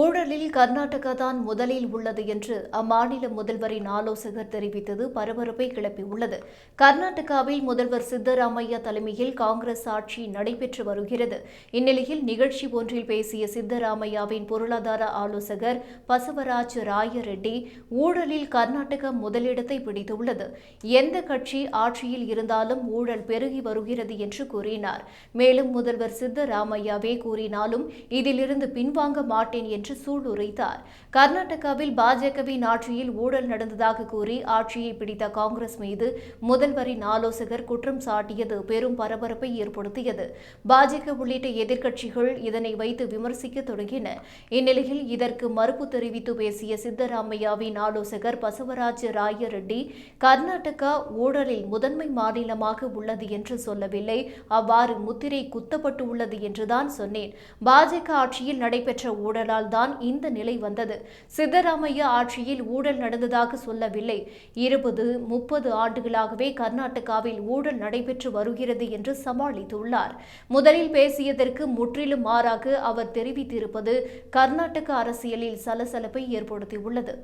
ஊழலில் கர்நாடகா தான் முதலில் உள்ளது என்று அம்மாநில முதல்வரின் ஆலோசகர் தெரிவித்தது பரபரப்பை கிளப்பியுள்ளது. கர்நாடகாவில் முதல்வர் சித்தராமையா தலைமையில் காங்கிரஸ் ஆட்சி நடைபெற்று வருகிறது. இந்நிலையில் நிகழ்ச்சி ஒன்றில் பேசிய சித்தராமையாவின் பொருளாதார ஆலோசகர் பசவராஜ் ராயரெட்டி ஊழலில் கர்நாடகா முதலிடத்தை பிடித்துள்ளது. எந்த கட்சி ஆட்சியில் இருந்தாலும் ஊழல் பெருகி வருகிறது என்று கூறினார். மேலும் முதல்வர் சித்தராமையாவே கூறினாலும் இதிலிருந்து பின்வாங்க மாட்டேன் என்று சூளுரைத்தார். கர்நாடகாவில் பாஜகவின் ஆட்சியில் ஊழல் நடந்ததாக கூறி ஆட்சியை பிடித்த காங்கிரஸ் மீது முதல்வரின் ஆலோசகர் குற்றம் சாட்டியது பெரும் பரபரப்பை ஏற்படுத்தியது. பாஜக உள்ளிட்ட எதிர்க்கட்சிகள் இதனை வைத்து விமர்சிக்க தொடங்கின. இந்நிலையில் இதற்கு மறுப்பு தெரிவித்து பேசிய சித்தராமையாவின் ஆலோசகர் பசவராஜ ராயரெட்டி கர்நாடகா ஊழலில் முதன்மை மாநிலமாக உள்ளது என்று சொல்லவில்லை. அவ்வாறு முத்திரை குத்தப்பட்டு உள்ளது என்றுதான் சொன்னேன். பாஜக ஆட்சியில் நடைபெற்ற ஊழலால் தான் இந்த நிலை வந்தது. சித்தராமையா ஆட்சியில் ஊழல் நடந்ததாக சொல்லவில்லை. இருபது முப்பது ஆண்டுகளாகவே கர்நாடகாவில் ஊழல் நடைபெற்று வருகிறது என்று சமாளித்துள்ளார். முதலில் பேசியதற்கு முற்றிலும் மாறாக அவர் தெரிவித்திருப்பது கர்நாடக அரசியலில் சலசலப்பை ஏற்படுத்தியுள்ளது.